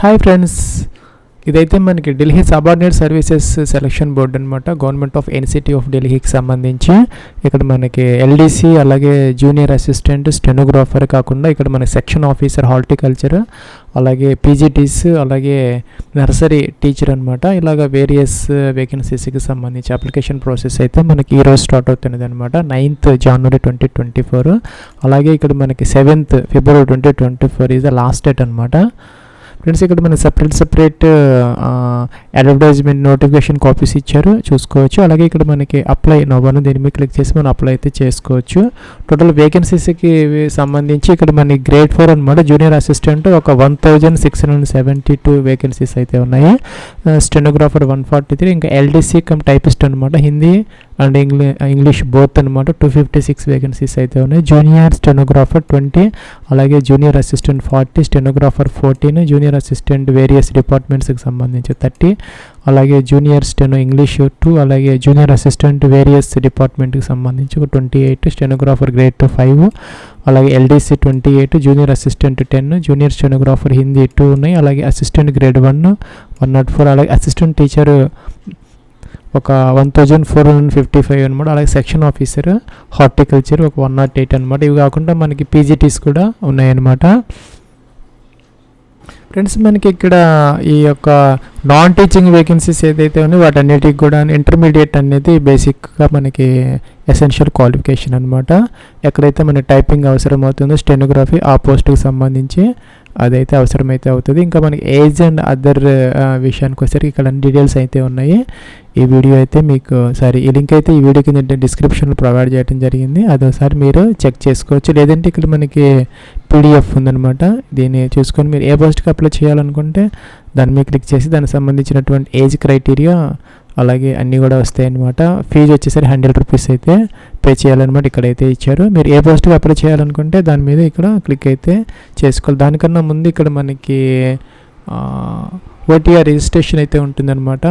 Hi friends ఇదైతే మనకి Delhi subordinate services selection board అనమాట గవర్నమెంట్ ఆఫ్ ఎన్సిటీ ఆఫ్ ఢిల్లీకి సంబంధించి. ఇక్కడ మనకి ఎల్డీసీ అలాగే జూనియర్ అసిస్టెంట్ స్టెనోగ్రాఫర్ కాకుండా ఇక్కడ మనకి సెక్షన్ ఆఫీసర్ హార్టికల్చర్ అలాగే పీజీటీస్ అలాగే నర్సరీ టీచర్ అనమాట ఇలాగ వేరియస్ వేకెన్సీస్కి సంబంధించి అప్లికేషన్ ప్రాసెస్ అయితే మనకి ఈరోజు స్టార్ట్ అవుతున్నది అనమాట ninth January twenty twenty four అలాగే ఇక్కడ మనకి seventh February twenty twenty four is the last date అనమాట ఫ్రెండ్స్ ఇక్కడ మనకి separate separate advertisement notification copies ఇచ్చారు. చూసుకోవచ్చు. అలాగే ఇక్కడ మనకి అప్లై నవ్వను దీని మీద క్లిక్ చేసి మనం అప్లై అయితే చేసుకోవచ్చు. టోటల్ వేకెన్సీస్కి సంబంధించి ఇక్కడ మనకి గ్రేడ్ ఫోర్ అనమాట జూనియర్ అసిస్టెంట్ ఒక one thousand six hundred seventy two vacancies అయితే ఉన్నాయి. స్టెనోగ్రాఫర్ వన్ ఫార్టీ త్రీ ఇంకా ఎల్డీసీ కమ్ టైపిస్ట్ అనమాట Hindi and English English both అనమాట టూ ఫిఫ్టీ సిక్స్ వేకెన్సీస్ అయితే ఉన్నాయి. జూనియర్ స్టెనోగ్రాఫర్ ట్వంటీ అలాగే junior assistant forty stenographer fourteen junior assistant various డిపార్ట్మెంట్స్కి సంబంధించి thirty అలాగే జూనియర్ స్టెనో ఇంగ్లీష్ టూ అలాగే junior assistant various డిపార్ట్మెంట్కి సంబంధించి ఒక twenty eight stenographer grade two five అలాగే LDC twenty eight junior assistant ten junior stenographer Hindi two ఉన్నాయి. అలాగే assistant grade one one nought four అలాగే అసిస్టెంట్ టీచర్ ఒక one thousand four hundred fifty five అనమాట అలాగే సెక్షన్ ఆఫీసర్ హార్టికల్చర్ ఒక one not eight అనమాట ఇవి కాకుండా మనకి పీజీటీస్ కూడా ఉన్నాయన్నమాట. ఫ్రెండ్స్ మనకి ఇక్కడ ఈ యొక్క నాన్ టీచింగ్ వేకెన్సీస్ ఏదైతే ఉన్నాయో వాటన్నిటికి కూడా ఇంటర్మీడియట్ అనేది బేసిక్గా మనకి ఎసెన్షియల్ క్వాలిఫికేషన్ అనమాట ఎక్కడైతే మన టైపింగ్ అవసరం అవుతుందో స్టెనోగ్రఫీ ఆ పోస్ట్కి సంబంధించి అదైతే అవసరమైతే అవుతుంది. ఇంకా మనకి ఏజ్ అండ్ అదర్ విషయానికి వచ్చేసరికి ఇక్కడ అన్ని డీటెయిల్స్ అయితే ఉన్నాయి. ఈ వీడియో అయితే మీకు సారీ ఈ లింక్ అయితే ఈ వీడియో కింద డిస్క్రిప్షన్లో ప్రొవైడ్ చేయడం జరిగింది. అదొకసారి మీరు చెక్ చేసుకోవచ్చు. లేదంటే ఇక్కడ మనకి పీడిఎఫ్ ఉందనమాట దీన్ని చూసుకొని మీరు ఏ పోస్ట్కి అప్లై చేయాలనుకుంటే దాన్ని మీద క్లిక్ చేసి దానికి సంబంధించినటువంటి ఏజ్ క్రైటీరియా అలాగే అన్నీ కూడా వస్తాయి అన్నమాట ఫీజు వచ్చేసరి హండ్రెడ్ రూపీస్ అయితే పే చేయాలన్నమాట ఇక్కడైతే ఇచ్చారు. మీరు ఏ పోస్ట్కి అప్లై చేయాలనుకుంటే దాని మీద ఇక్కడ క్లిక్ అయితే చేసుకోవాలి. దానికన్నా ముందు ఇక్కడ మనకి ఓటీఆర్ రిజిస్ట్రేషన్ అయితే ఉంటుందన్నమాట.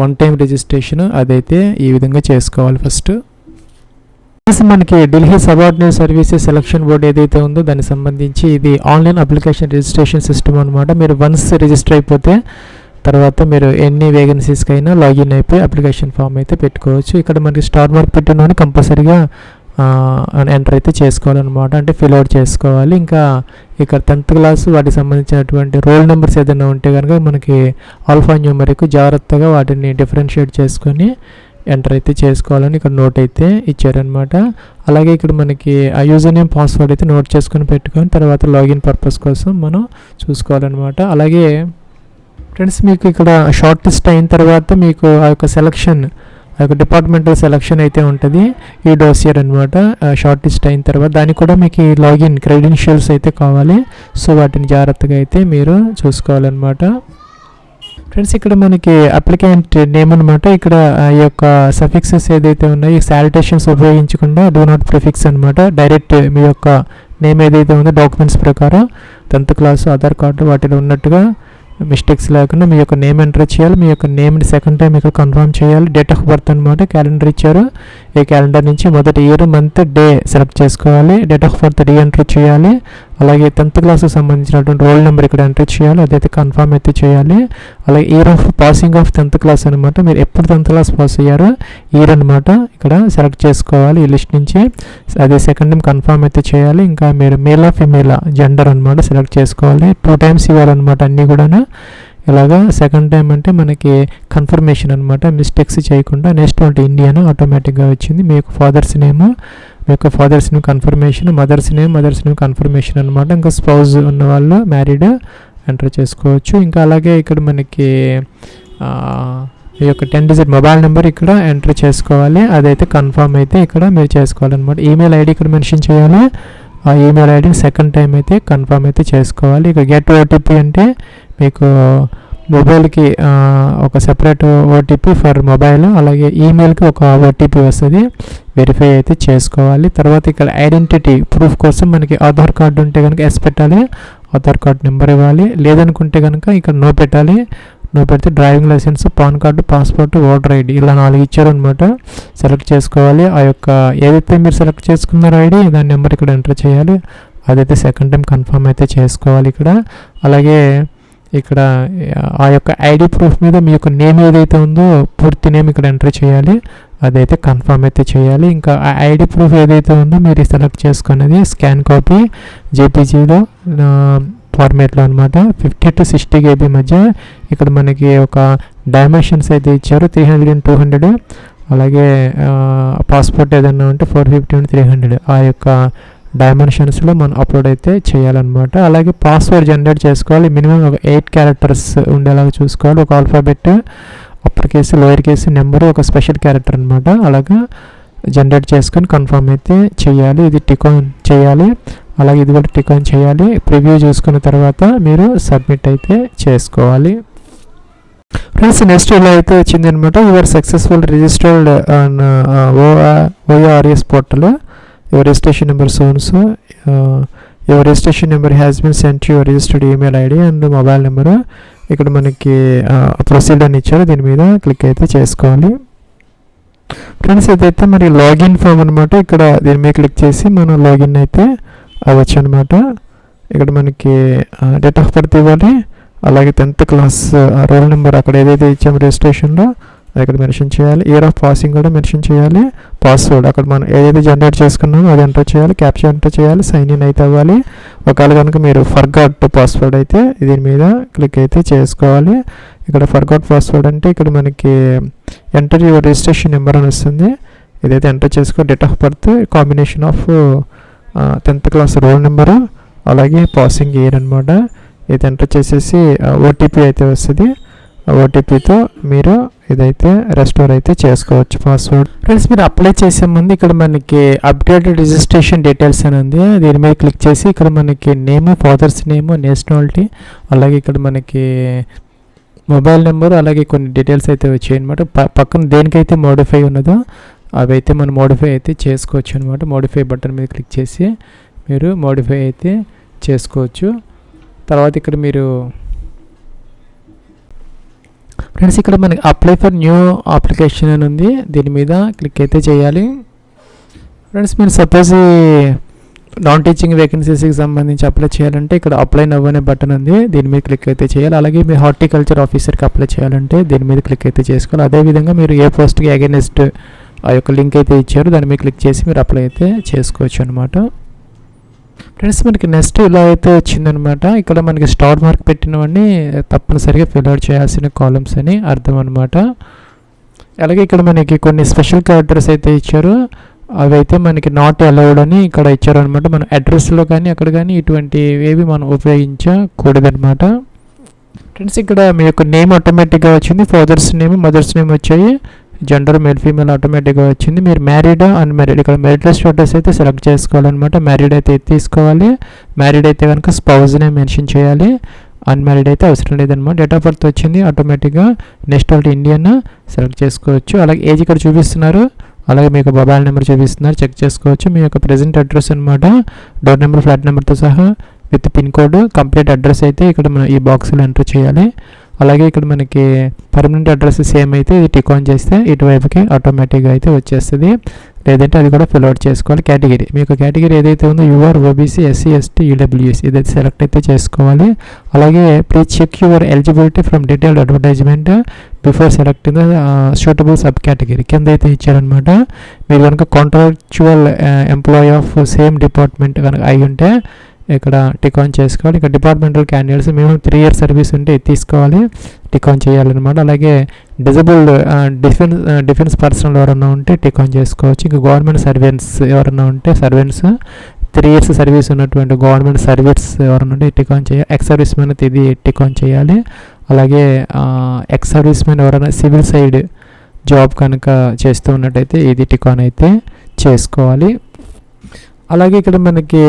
వన్ టైం రిజిస్ట్రేషన్ అదైతే ఈ విధంగా చేసుకోవాలి ఫస్ట్ మనకి Delhi subordinate services selection board ఏదైతే ఉందో దానికి సంబంధించి ఇది ఆన్లైన్ అప్లికేషన్ రిజిస్ట్రేషన్ సిస్టమ్ అనమాట మీరు వన్స్ రిజిస్టర్ అయిపోతే తర్వాత మీరు ఎన్ని వేకెన్సీస్కి అయినా లాగిన్ అయిపోయి అప్లికేషన్ ఫామ్ అయితే పెట్టుకోవచ్చు. ఇక్కడ మనకి స్టార్ మార్క్ పెట్టిన కంపల్సరీగా ఎంటర్ అయితే చేసుకోవాలన్నమాట. అంటే ఫిల్ అవుట్ చేసుకోవాలి. ఇంకా ఇక్కడ టెన్త్ క్లాస్ వాటికి సంబంధించినటువంటి రోల్ నెంబర్స్ ఏదైనా ఉంటే కనుక మనకి ఆల్ఫా న్యూమరిక్ జాగ్రత్తగా వాటిని డిఫరెన్షియేట్ చేసుకొని ఎంటర్ అయితే చేసుకోవాలని ఇక్కడ నోట్ అయితే ఇచ్చారనమాట అలాగే ఇక్కడ మనకి ఆ యూజర్ నేమ్ పాస్వర్డ్ అయితే నోట్ చేసుకొని పెట్టుకొని తర్వాత లాగిన్ పర్పస్ కోసం మనం చూసుకోవాలన్నమాట. అలాగే ఫ్రెండ్స్ మీకు ఇక్కడ షార్ట్ లిస్ట్ అయిన తర్వాత మీకు ఆ యొక్క సెలక్షన్ ఆ యొక్క డిపార్ట్మెంటల్ సెలక్షన్ అయితే ఉంటుంది. ఈ డోసియర్ అనమాట షార్ట్ లిస్ట్ అయిన తర్వాత దానికి కూడా మీకు లాగిన్ క్రెడెన్షియల్స్ అయితే కావాలి. సో వాటిని జాగ్రత్తగా అయితే మీరు చూసుకోవాలన్నమాట. ఫ్రెండ్స్ ఇక్కడ మనకి అప్లికెంట్ నేమ్ అనమాట ఇక్కడ ఈ యొక్క సఫిక్సెస్ ఏదైతే ఉన్నాయో ఈ శానిటేషన్స్ ఉపయోగించకుండా డూ నాట్ ప్రిఫిక్స్ అనమాట డైరెక్ట్ మీ యొక్క నేమ్ ఏదైతే ఉందో డాక్యుమెంట్స్ ప్రకారం టెన్త్ క్లాస్ ఆధార్ కార్డు వాటిలో ఉన్నట్టుగా మిస్టేక్స్ లేకుండా మీ యొక్క నేమ్ ఎంటర్ చేయాలి. మీ యొక్క నేమ్ని సెకండ్ టైం ఇక్కడ కన్ఫర్మ్ చేయాలి. డేట్ ఆఫ్ బర్త్ అనమాట క్యాలెండర్ ఇచ్చారు. ఈ క్యాలెండర్ నుంచి మొదటి ఇయర్ మంత్ డే సెలెక్ట్ చేసుకోవాలి. Date of birth day enter చేయాలి. అలాగే టెన్త్ క్లాస్కి సంబంధించినటువంటి రోల్ నెంబర్ ఇక్కడ ఎంటర్ చేయాలి. అదైతే కన్ఫర్మ్ అయితే చేయాలి. అలాగే year of passing of tenth class అనమాట మీరు ఎప్పుడు టెన్త్ క్లాస్ పాస్ అయ్యారో ఇయర్ అనమాట ఇక్కడ సెలెక్ట్ చేసుకోవాలి ఈ లిస్ట్ నుంచి. అదే సెకండ్ టైం కన్ఫర్మ్ అయితే చేయాలి. ఇంకా మీరు మేల్ ఆఫ్ ఫిమేల్ జెండర్ అనమాట సెలెక్ట్ చేసుకోవాలి. టూ టైమ్స్ ఇవ్వాలన్నమాట అన్నీ కూడా ఇలాగా సెకండ్ టైం అంటే మనకి కన్ఫర్మేషన్ అనమాట మిస్టేక్స్ చేయకుండా నెక్స్ట్ అంటే ఇండియన్ ఆటోమేటిక్గా వచ్చింది. మీ యొక్క ఫాదర్స్ నేమ్ మీ యొక్క father's name confirmation mother's name mother's name confirmation అనమాట ఇంకా స్పౌజ్ ఉన్న వాళ్ళు మ్యారీడ్ ఎంటర్ చేసుకోవచ్చు. ఇంకా అలాగే ఇక్కడ మనకి ఈ యొక్క టెన్ డిజిట్ మొబైల్ నెంబర్ ఇక్కడ ఎంటర్ చేసుకోవాలి. అదైతే కన్ఫర్మ్ అయితే ఇక్కడ మీరు చేసుకోవాలన్నమాట. ఈమెయిల్ ఐడి ఇక్కడ మెన్షన్ చేయాలి. ఆ ఈమెయిల్ ఐడి సెకండ్ టైం అయితే కన్ఫర్మ్ అయితే చేసుకోవాలి. ఇక గెట్ ఓటీపీ అంటే మీకు మొబైల్కి ఒక సెపరేట్ ఓటీపీ ఫర్ మొబైల్ అలాగే ఈమెయిల్కి ఒక ఓటీపీ వస్తుంది. వెరిఫై అయితే చేసుకోవాలి. తర్వాత ఇక్కడ ఐడెంటిటీ ప్రూఫ్ కోసం మనకి ఆధార్ కార్డు ఉంటే కనుక ఎస్ పెట్టాలి. ఆధార్ కార్డు నెంబర్ ఇవ్వాలి. లేదనుకుంటే కనుక ఇక్కడ నో పెట్టాలి. నువ్వు పెడితే driving licence PAN card passport voter ID ఇలా నాలుగు ఇచ్చారనమాట సెలెక్ట్ చేసుకోవాలి. ఆ యొక్క ఏదైతే మీరు సెలెక్ట్ చేసుకున్నారో ఐడి దాని నెంబర్ ఇక్కడ ఎంటర్ చేయాలి. అదైతే సెకండ్ టైం కన్ఫర్మ్ అయితే చేసుకోవాలి ఇక్కడ. అలాగే ఇక్కడ ఆ యొక్క ఐడి ప్రూఫ్ మీద మీ యొక్క నేమ్ ఏదైతే ఉందో పూర్తి నేమ్ ఇక్కడ ఎంటర్ చేయాలి. అదైతే కన్ఫర్మ్ అయితే చేయాలి. ఇంకా ఆ ఐడి ప్రూఫ్ ఏదైతే ఉందో మీరు సెలెక్ట్ చేసుకున్నది స్కాన్ కాపీ జేపీజీలో ఫార్మేట్లో అనమాట ఫిఫ్టీ టు సిక్స్టీ కేబీ మధ్య ఇక్కడ మనకి ఒక డైమెన్షన్స్ అయితే ఇచ్చారు. Three hundred and two hundred అలాగే పాస్పోర్ట్ ఏదైనా ఉంటే four fifty and three hundred ఆ యొక్క డైమెన్షన్స్లో మనం అప్లోడ్ అయితే చేయాలన్నమాట. అలాగే పాస్వర్డ్ జనరేట్ చేసుకోవాలి. మినిమం ఒక ఎయిట్ క్యారెక్టర్స్ ఉండేలాగా చూసుకోవాలి. ఒక alphabet upper case lower case number ఒక స్పెషల్ క్యారెక్టర్ అనమాట అలాగా జనరేట్ చేసుకొని కన్ఫర్మ్ అయితే చేయాలి. ఇది టికాన్ చేయాలి. అలాగే ఇది కూడా టికాన్ చేయాలి. ప్రివ్యూ చూసుకున్న తర్వాత మీరు సబ్మిట్ అయితే చేసుకోవాలి. ఫ్రెండ్స్ నెక్స్ట్ ఇలా అయితే వచ్చింది అనమాట your successful registered on ORS portal your registration number sons your registration number has been sent your registered email ID and mobile number ఇక్కడ మనకి uh, ప్రొసీడ్ అని ఇచ్చారు. దీని మీద క్లిక్ అయితే చేసుకోవాలి. ఫ్రెండ్స్ ఇదైతే మరి లాగిన్ ఫామ్ అనమాట ఇక్కడ దీని మీద క్లిక్ చేసి మనం లాగిన్ అయితే అవ్వచ్చు అనమాట ఇక్కడ మనకి డేట్ ఆఫ్ బర్త్ ఇవ్వాలి. అలాగే టెన్త్ క్లాస్ రోల్ నెంబర్ అక్కడ ఏదైతే ఇచ్చామో రిజిస్ట్రేషన్లో అది ఇక్కడ మెన్షన్ చేయాలి. ఇయర్ ఆఫ్ పాసింగ్ కూడా మెన్షన్ చేయాలి. పాస్వర్డ్ అక్కడ మనం ఏదైతే జనరేట్ చేసుకున్నామో అది ఎంటర్ చేయాలి. క్యాప్చర్ ఎంటర్ చేయాలి. సైన్ ఇన్ అయితే అవ్వాలి. ఒకవేళ కనుక మీరు ఫర్గాట్ పాస్వర్డ్ అయితే దీని మీద క్లిక్ అయితే చేసుకోవాలి. ఇక్కడ ఫర్గాట్ పాస్వర్డ్ అంటే ఇక్కడ మనకి ఎంటర్ యువర్ రిజిస్ట్రేషన్ నెంబర్ అని వస్తుంది. ఇదైతే ఎంటర్ చేసుకో date of birth combination of tenth class roll number అలాగే పాసింగ్ ఇయర్ అనమాట ఇది ఎంటర్ చేసేసి ఓటీపీ అయితే వస్తుంది. ఓటీపీతో మీరు ఇదైతే రెస్టోర్ అయితే చేసుకోవచ్చు పాస్వర్డ్ ఫ్రెండ్స్ మీరు అప్లై చేసే ముందు ఇక్కడ మనకి అప్డేటెడ్ రిజిస్ట్రేషన్ డీటెయిల్స్ అని ఉంది. దీని మీద క్లిక్ చేసి ఇక్కడ మనకి నేమ్ ఫాదర్స్ నేమ్ నేషనాలిటీ అలాగే ఇక్కడ మనకి మొబైల్ నెంబర్ అలాగే కొన్ని డీటెయిల్స్ అయితే వచ్చాయి అనమాట పక్కన దేనికైతే మోడిఫై ఉన్నదో అవి అయితే మనం మోడిఫై అయితే చేసుకోవచ్చు అనమాట మోడిఫై బటన్ మీద క్లిక్ చేసి మీరు మోడిఫై అయితే చేసుకోవచ్చు. తర్వాత ఇక్కడ మీరు ఫ్రెండ్స్ ఇక్కడ మనకి అప్లై ఫర్ న్యూ అప్లికేషన్ అని ఉంది. దీని మీద క్లిక్ అయితే చేయాలి. ఫ్రెండ్స్ మీరు సపోజ్ నాన్ టీచింగ్ వేకెన్సీస్కి సంబంధించి అప్లై చేయాలంటే ఇక్కడ అప్లై నవ్ అనే బటన్ ఉంది. దీని మీద క్లిక్ అయితే చేయాలి. అలాగే మీరు హార్టికల్చర్ ఆఫీసర్కి అప్లై చేయాలంటే దీని మీద క్లిక్ అయితే చేసుకోవాలి. అదేవిధంగా మీరు ఏ పోస్ట్కి అగెనిస్ట్ ఆ యొక్క లింక్ అయితే ఇచ్చారు. దాన్ని మీరు క్లిక్ చేసి మీరు అప్లై అయితే చేసుకోవచ్చు అనమాట ఫ్రెండ్స్ మనకి నెక్స్ట్ ఇలా అయితే వచ్చిందనమాట ఇక్కడ మనకి స్టార్ మార్క్ పెట్టినవన్నీ తప్పనిసరిగా ఫిల్అవుట్ చేయాల్సిన కాలమ్స్ అని అర్థం అనమాట అలాగే ఇక్కడ మనకి కొన్ని స్పెషల్ క్యారెక్టర్స్ అయితే ఇచ్చారు. అవి అయితే మనకి నాట్ అలౌడ్ అని ఇక్కడ ఇచ్చారనమాట మన మనం అడ్రస్లో కానీ అక్కడ కానీ ఇటువంటి ఏవి మనం ఉపయోగించకూడదనమాట ఫ్రెండ్స్ ఇక్కడ మీ యొక్క నేమ్ ఆటోమేటిక్గా వచ్చింది. ఫాదర్స్ నేమ్ మదర్స్ నేమ్ వచ్చాయి. జెండర్ మేల్ ఫీమేల్ ఆటోమేటిక్గా వచ్చింది. మీరు మ్యారీడ్ అన్మ్యారీడ్ ఇక్కడ మ్యారీడ్ స్టేటస్ అయితే సెలెక్ట్ చేసుకోవాలన్నమాట. మ్యారీడ్ అయితే తీసుకోవాలి? మ్యారీడ్ అయితే కనుక స్పౌజ్నే మెన్షన్ చేయాలి. అన్మ్యారీడ్ అయితే అవసరం లేదనమాట డేట్ ఆఫ్ బర్త్ వచ్చింది. ఆటోమేటిక్గా నెక్స్ట్ వాళ్ళ ఇండియన్ సెలెక్ట్ చేసుకోవచ్చు. అలాగే ఏజ్ ఇక్కడ చూపిస్తున్నారు. అలాగే మీకు మొబైల్ నెంబర్ చూపిస్తున్నారు. చెక్ చేసుకోవచ్చు. మీ యొక్క ప్రజెంట్ అడ్రస్ అనమాట డోర్ నెంబర్ ఫ్లాట్ నెంబర్తో సహా with pin code complete address అయితే ఇక్కడ మనం ఈ బాక్స్లో ఎంటర్ చేయాలి. అలాగే ఇక్కడ మనకి పర్మనెంట్ అడ్రస్ సేమ్ అయితే ఇది టిక్ ఆన్ చేస్తే ఇటువైపుకి ఆటోమేటిక్గా అయితే వచ్చేస్తుంది. లేదంటే అది కూడా ఫిల్ అవుట్ చేసుకోవాలి కేటగిరీ మీకు కేటగిరీ ఏదైతే ఉందో UR OBC SC ST EWS ఇదైతే సెలెక్ట్ అయితే చేసుకోవాలి. అలాగే please check your eligibility from detailed advertisement before selecting suitable sub category కింద అయితే ఇచ్చారనమాట మీరు కనుక contractual employee of same department కనుక అయి ఉంటే ఇక్కడ టిక్ ఆన్ చేసుకోవాలి. ఇక్కడ డిపార్ట్మెంటల్ క్యాండిడేట్స్ మేము త్రీ ఇయర్స్ సర్వీస్ ఉంటే తీసుకోవాలి. టిక్ ఆన్ చేయాలన్నమాట. అలాగే డిజబుల్డ్ డిఫెన్స్ డిఫెన్స్ పర్సనల్ ఎవరన్నా ఉంటే టిక్ ఆన్ చేసుకోవచ్చు. ఇంకా గవర్నమెంట్ సర్వెంట్స్ ఎవరన్నా ఉంటే సర్వెంట్స్ త్రీ ఇయర్స్ సర్వీస్ ఉన్నటువంటి గవర్నమెంట్ సర్వీస్ ఎవరన్నా ఉంటే టిక్ ఆన్ చేయాలి ఎక్స్ సర్వీస్ మెన్ అయితే ఇది టిక్ ఆన్ చేయాలి. అలాగే ఎక్స్ సర్వీస్ మెన్ ఎవరైనా సివిల్ సైడ్ జాబ్ కనుక చేస్తూ ఉన్నట్టయితే ఇది టిక్ ఆన్ అయితే చేసుకోవాలి. అలాగే ఇక్కడ మనకి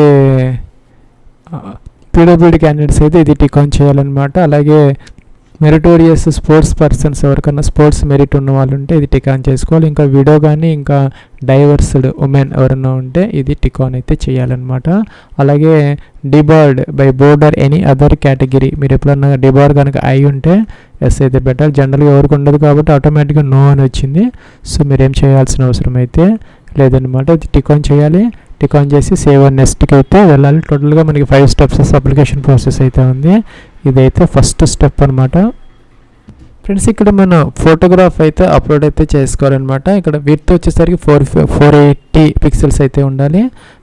పీడబ్ల్యూడి క్యాండిడేట్స్ అయితే ఇది టికాన్ చేయాలన్నమాట. అలాగే మెరిటోరియస్ స్పోర్ట్స్ పర్సన్స్ ఎవరికైనా స్పోర్ట్స్ మెరిట్ ఉన్న వాళ్ళు ఉంటే ఇది టికాన్ చేసుకోవాలి. ఇంకా విడో కానీ ఇంకా డైవర్స్డ్ ఉమెన్ ఎవరైనా ఉంటే ఇది టికాన్ అయితే చేయాలన్నమాట. అలాగే debarred by board or any other category మీరు ఎప్పుడన్నా డిబార్ కనుక అయి ఉంటే ఎస్ అయితే బెటర్. జనరల్గా ఎవరికి ఉండదు కాబట్టి ఆటోమేటిక్గా నో అని వచ్చింది. సో మీరు ఏం చేయాల్సిన అవసరం అయితే లేదనమాట ఇది టికాన్ చేయాలి. టిక్ ఆన్ చేసి సేవ్ అండ్ నెక్స్ట్కి అయితే వెళ్ళాలి. టోటల్గా మనకి ఫైవ్ స్టెప్స్ అప్లికేషన్ ప్రాసెస్ అయితే ఉంది. ఇదైతే ఫస్ట్ స్టెప్ అనమాట ఫ్రెండ్స్ ఇక్కడ మనం ఫోటోగ్రాఫ్ అయితే అప్లోడ్ అయితే చేసుకోవాలన్నమాట. ఇక్కడ విత్ వచ్చేసరికి ఫోర్ ఫోర్ ఎయిటీ పిక్సెల్స్ అయితే ఉండాలి.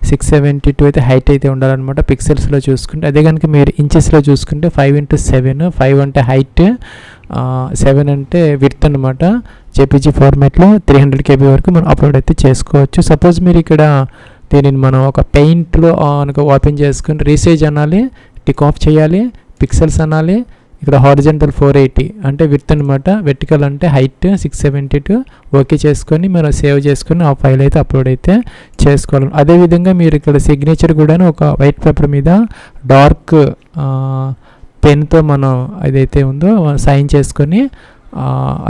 సిక్స్ సెవెంటీ టూ అయితే హైట్ అయితే ఉండాలన్నమాట పిక్సెల్స్లో చూసుకుంటే. అదే కనుక మీరు ఇంచెస్లో చూసుకుంటే ఫైవ్ ఇంటూ సెవెన్ ఫైవ్ అంటే హైట్ సెవెన్ అంటే విత్ అనమాట జేపీజీ ఫార్మాట్లో త్రీ హండ్రెడ్ కేబీ వరకు మనం అప్లోడ్ అయితే చేసుకోవచ్చు. సపోజ్ మీరు ఇక్కడ దీనిని మనం ఒక పెయింట్లో కనుక ఓపెన్ చేసుకుని రీసేజ్ అనాలి టిక్ ఆఫ్ చేయాలి పిక్సెల్స్ అనాలి. ఇక్కడ హారిజెంటల్ ఫోర్ ఎయిటీ అంటే విత్ అనమాట వెర్టికల్ అంటే height six seventy two. Okay చేసుకొని మనం సేవ్ చేసుకొని ఆ ఫైల్ అయితే అప్లోడ్ అయితే చేసుకోవాలి. అదేవిధంగా మీరు ఇక్కడ సిగ్నేచర్ కూడా ఒక వైట్ పేపర్ మీద డార్క్ పెన్తో మనం అదైతే ఉందో సైన్ చేసుకొని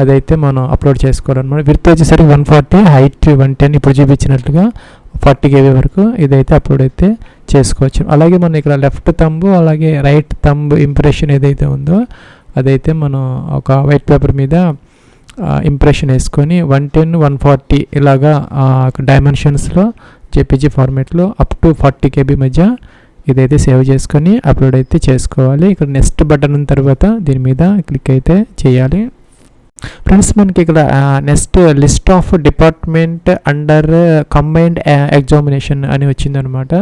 అదైతే మనం అప్లోడ్ చేసుకోవాలన్నమాట. విత్ వచ్చేసరికి one forty height one ten ఇప్పుడు చూపించినట్లుగా ఫార్టీ కేబీ వరకు ఇదైతే అప్లోడ్ అయితే చేసుకోవచ్చు. అలాగే మనం ఇక్కడ లెఫ్ట్ తంబు అలాగే రైట్ తంబు ఇంప్రెషన్ ఏదైతే ఉందో అదైతే మనం ఒక వైట్ పేపర్ మీద ఇంప్రెషన్ వేసుకొని వన్ టెన్ వన్ ఫార్టీ ఇలాగా డైమెన్షన్స్లో జేపీజీ ఫార్మేట్లో అప్ టు ఫార్టీ కేబీ మధ్య ఇదైతే సేవ్ చేసుకొని అప్లోడ్ అయితే చేసుకోవాలి. ఇక్కడ నెక్స్ట్ బటన్ తర్వాత దీని మీద క్లిక్ అయితే చేయాలి. ఫ్రెండ్స్ మనకి ఇక్కడ next list of department under combined examination అని వచ్చిందనమాట.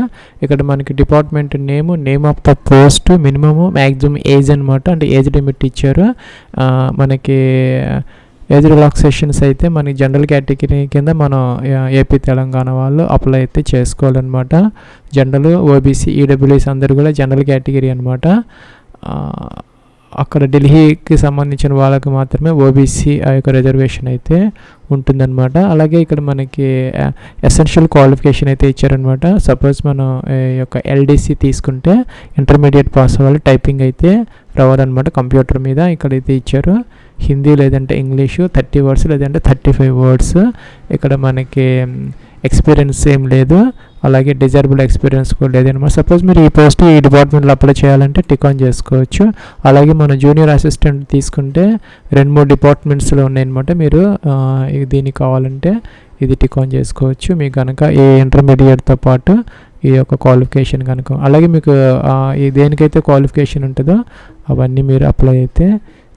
ఇక్కడ మనకి department name name of the post minimum maximum age అనమాట అంటే ఏజ్ లిమిట్ ఇచ్చారు. మనకి ఏజ్ రిలాక్సేషన్స్ అయితే మనకి జనరల్ కేటగిరీ కింద మనం ఏపీ తెలంగాణ వాళ్ళు అప్లై అయితే చేసుకోవాలన్నమాట. జనరల్ ఓబీసీ ఈడబ్ల్యూఎస్ అందరూ కూడా జనరల్ కేటగిరీ అనమాట అక్కడ ఢిల్లీకి సంబంధించిన వాళ్ళకి మాత్రమే ఓబీసీ ఆ యొక్క రిజర్వేషన్ అయితే ఉంటుందన్నమాట. అలాగే ఇక్కడ మనకి ఎసెన్షియల్ క్వాలిఫికేషన్ అయితే ఇచ్చారనమాట సపోజ్ మనం ఈ యొక్క ఎల్డీసీ తీసుకుంటే ఇంటర్మీడియట్ పాస్ అవ్వాలి టైపింగ్ అయితే రావాలన్నమాట కంప్యూటర్ మీద. ఇక్కడ అయితే ఇచ్చారు. హిందీ లేదంటే ఇంగ్లీషు థర్టీ వర్డ్స్ లేదంటే థర్టీ ఫైవ్ వర్డ్స్. ఇక్కడ మనకి ఎక్స్పీరియన్స్ ఏం లేదు. అలాగే డిజైరబుల్ ఎక్స్పీరియన్స్ కూడా లేదనమాట సపోజ్ మీరు ఈ పోస్ట్ ఈ డిపార్ట్మెంట్లో అప్లై చేయాలంటే టిక్ ఆన్ చేసుకోవచ్చు. అలాగే మన జూనియర్ అసిస్టెంట్ తీసుకుంటే రెండు మూడు డిపార్ట్మెంట్స్లో ఉన్నాయన్నమాట. మీరు దీనికి కావాలంటే ఇది టిక్ ఆన్ చేసుకోవచ్చు. మీకు కనుక ఏ ఇంటర్మీడియట్తో పాటు ఈ యొక్క క్వాలిఫికేషన్ కనుక అలాగే మీకు ఈ దేనికైతే క్వాలిఫికేషన్ ఉంటుందో అవన్నీ మీరు అప్లై అయితే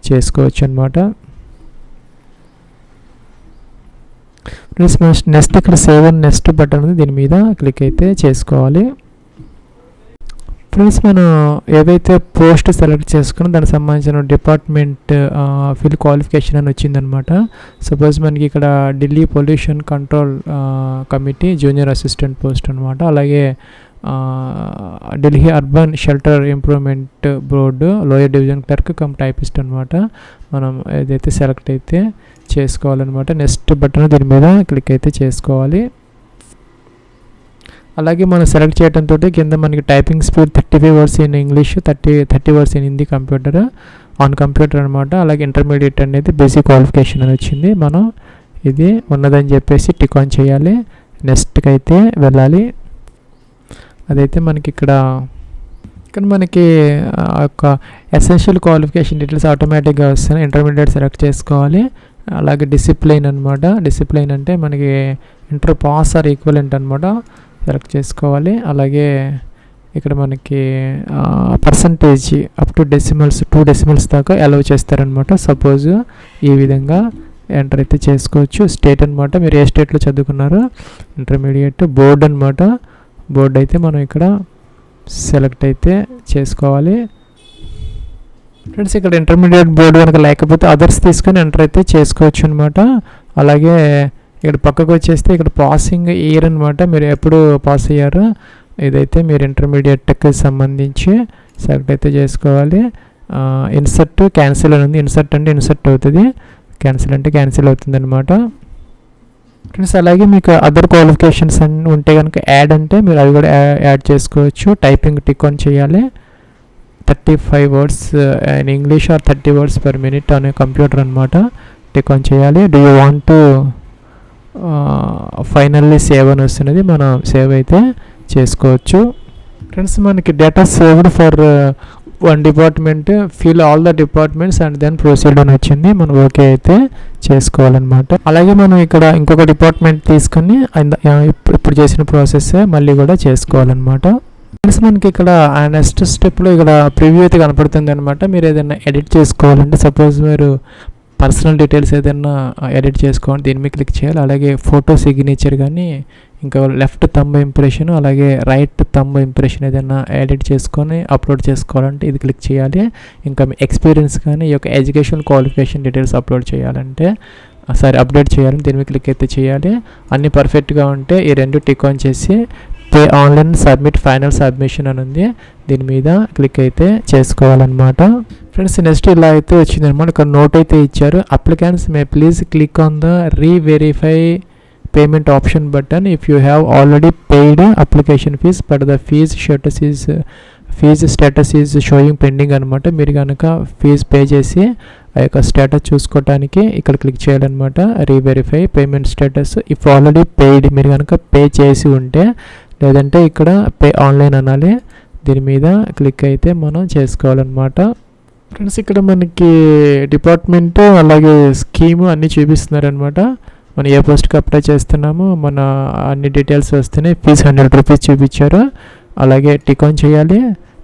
చేసుకోవచ్చు అనమాట. ప్లస్ నెక్స్ట్ ఇక్కడ సేవ్ అండ్ నెక్స్ట్ బటన్ ఉంది. దీని మీద క్లిక్ అయితే చేసుకోవాలి. ఫ్రెండ్స్ మనం ఏదైతే పోస్ట్ సెలెక్ట్ చేసుకున్నా దానికి సంబంధించిన డిపార్ట్మెంట్ ఫిల్ క్వాలిఫికేషన్ అని వచ్చిందనమాట సపోజ్ మనకి ఇక్కడ Delhi pollution control committee junior assistant post అనమాట అలాగే Delhi urban shelter improvement board lower division clerk cum typist అనమాట మనం ఏదైతే సెలెక్ట్ అయితే చేసుకోవాలన్నమాట. నెక్స్ట్ బటన్ దీని మీద క్లిక్ అయితే చేసుకోవాలి. అలాగే మనం సెలెక్ట్ చేయడంతో కింద మనకి typing speed thirty five words in English thirty thirty words in Hindi computer on computer అనమాట అలాగే ఇంటర్మీడియట్ అనేది బేసిక్ క్వాలిఫికేషన్ అని వచ్చింది. మనం ఇది ఉన్నదని చెప్పేసి టిక్ ఆన్ చేయాలి. నెక్స్ట్కి అయితే వెళ్ళాలి. అదైతే మనకి ఇక్కడ ఇక్కడ మనకి ఆ యొక్క ఎసెన్షియల్ క్వాలిఫికేషన్ డీటెయిల్స్ ఆటోమేటిక్గా వస్తాయి. ఇంటర్మీడియట్ సెలెక్ట్ చేసుకోవాలి. అలాగే డిసిప్లైన్ అనమాట డిసిప్లైన్ అంటే మనకి ఇంటర్ పాస్ ఆర్ ఈక్వలెంట్ అనమాట సెలెక్ట్ చేసుకోవాలి. అలాగే ఇక్కడ మనకి percentage up to decimals two decimals దాకా అలౌ చేస్తారనమాట సపోజ్ ఈ విధంగా ఎంటర్ అయితే చేసుకోవచ్చు. స్టేట్ అనమాట మీరు ఏ స్టేట్లో చదువుకున్నారో ఇంటర్మీడియట్ బోర్డ్ అనమాట బోర్డ్ అయితే మనం ఇక్కడ సెలెక్ట్ అయితే చేసుకోవాలి. ఫ్రెండ్స్ ఇక్కడ ఇంటర్మీడియట్ బోర్డు కనుక లేకపోతే అదర్స్ తీసుకొని ఎంటర్ అయితే చేసుకోవచ్చు అనమాట అలాగే ఇక్కడ పక్కకు వచ్చేస్తే ఇక్కడ పాసింగ్ ఇయర్ అనమాట మీరు ఎప్పుడు పాస్ అయ్యారు? ఇదైతే మీరు ఇంటర్మీడియట్కి సంబంధించి సెలెక్ట్ అయితే చేసుకోవాలి. ఇన్సర్ట్ క్యాన్సిల్ అని ఉంది. ఇన్సర్ట్ అంటే ఇన్సర్ట్ అవుతుంది. క్యాన్సిల్ అంటే క్యాన్సిల్ అవుతుంది అనమాట ఫ్రెండ్స్ అలాగే మీకు అదర్ క్వాలిఫికేషన్స్ అన్నీ ఉంటే కనుక యాడ్ అంటే మీరు అవి కూడా యాడ్ చేసుకోవచ్చు. టైపింగ్ టిక్ ఆన్ చేయాలి. Thirty five words in English or thirty words per minute అనే కంప్యూటర్ అనమాట టిక్ ఆన్ చేయాలి. Do you want to finally save అని వస్తున్నది మనం సేవ్ అయితే చేసుకోవచ్చు. ఫ్రెండ్స్ మనకి data saved for one department fill all the departments and then proceed అని వచ్చింది. మనం ఓకే అయితే చేసుకోవాలన్నమాట. అలాగే మనం ఇక్కడ ఇంకొక డిపార్ట్మెంట్ తీసుకొని ఇప్పుడు ఇప్పుడు చేసిన ప్రాసెస్ మళ్ళీ కూడా చేసుకోవాలన్నమాట. ఫ్రెండ్స్ మనకి ఇక్కడ నెక్స్ట్ స్టెప్లో ఇక్కడ ప్రివ్యూ అయితే కనపడుతుంది అనమాట మీరు ఏదైనా ఎడిట్ చేసుకోవాలంటే సపోజ్ మీరు పర్సనల్ డీటెయిల్స్ ఏదైనా ఎడిట్ చేసుకోవాలి దీని మీద క్లిక్ చేయాలి. అలాగే ఫోటో సిగ్నేచర్ కానీ ఇంకా లెఫ్ట్ తంబ్ ఇంప్రెషన్ అలాగే రైట్ తంబ్ ఇంప్రెషన్ ఏదైనా ఎడిట్ చేసుకొని అప్లోడ్ చేసుకోవాలంటే ఇది క్లిక్ చేయాలి. ఇంకా మీ ఎక్స్పీరియన్స్ కానీ ఈ యొక్క ఎడ్యుకేషన్ క్వాలిఫికేషన్ డీటెయిల్స్ అప్లోడ్ చేయాలంటే సారీ అప్డేట్ చేయాలి. దీని మీద క్లిక్ అయితే చేయాలి. అన్నీ పర్ఫెక్ట్గా ఉంటే ఈ రెండు టిక్ ఆన్ చేసి pay online submit final submission అని ఉంది. దీని మీద క్లిక్ అయితే చేసుకోవాలన్నమాట. ఫ్రెండ్స్ నెక్స్ట్ ఇలా అయితే వచ్చింది అనమాట ఇక్కడ నోట్ అయితే ఇచ్చారు. Applicants may please click on the reverify payment option button if you have already paid application fee but the fee status is fee status is showing pending అనమాట మీరు కనుక ఫీజ్ పే చేసి ఆ యొక్క స్టేటస్ చూసుకోవడానికి ఇక్కడ క్లిక్ చేయాలన్నమాట. Reverify payment status if already paid మీరు కనుక పే చేసి ఉంటే లేదంటే ఇక్కడ పే ఆన్లైన్ అనాలి. దీని మీద క్లిక్ అయితే మనం చేసుకోవాలన్నమాట. ఫ్రెండ్స్ ఇక్కడ మనకి డిపార్ట్మెంట్ అలాగే స్కీము అన్నీ చూపిస్తున్నారనమాట మనం ఏ పోస్ట్కి అప్లై చేస్తున్నామో మన అన్ని డీటెయిల్స్ వస్తున్నాయి ఫీజ్ హండ్రెడ్ రూపీస్ చూపించారు. అలాగే టికాన్ చేయాలి.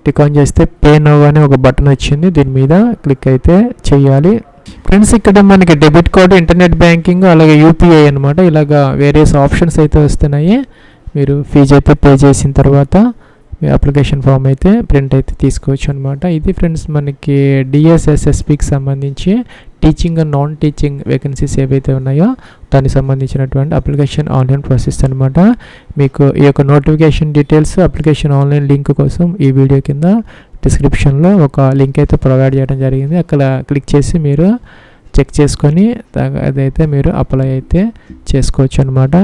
టికాన్ చేస్తే పే నవ్ అని ఒక బటన్ వచ్చింది. దీని మీద క్లిక్ అయితే చేయాలి. ఫ్రెండ్స్ ఇక్కడ మనకి డెబిట్ కార్డు ఇంటర్నెట్ బ్యాంకింగ్ అలాగే యూపీఐ అనమాట ఇలాగ వేరియస్ ఆప్షన్స్ అయితే వస్తున్నాయి. మీరు ఫీజు అయితే పే చేసిన తర్వాత మీ అప్లికేషన్ ఫామ్ అయితే ప్రింట్ అయితే తీసుకోవచ్చు అనమాట ఇది ఫ్రెండ్స్ మనకి డిఎస్ఎస్ఎస్పికి సంబంధించి teaching and non teaching vacancies ఏవైతే ఉన్నాయో దానికి సంబంధించినటువంటి అప్లికేషన్ ఆన్లైన్ ప్రాసెస్ అనమాట మీకు ఈ యొక్క notification details application online link కోసం ఈ వీడియో కింద డిస్క్రిప్షన్లో ఒక లింక్ అయితే ప్రొవైడ్ చేయడం జరిగింది. అక్కడ క్లిక్ చేసి మీరు చెక్ చేసుకొని అదైతే మీరు అప్లై అయితే చేసుకోవచ్చు అనమాట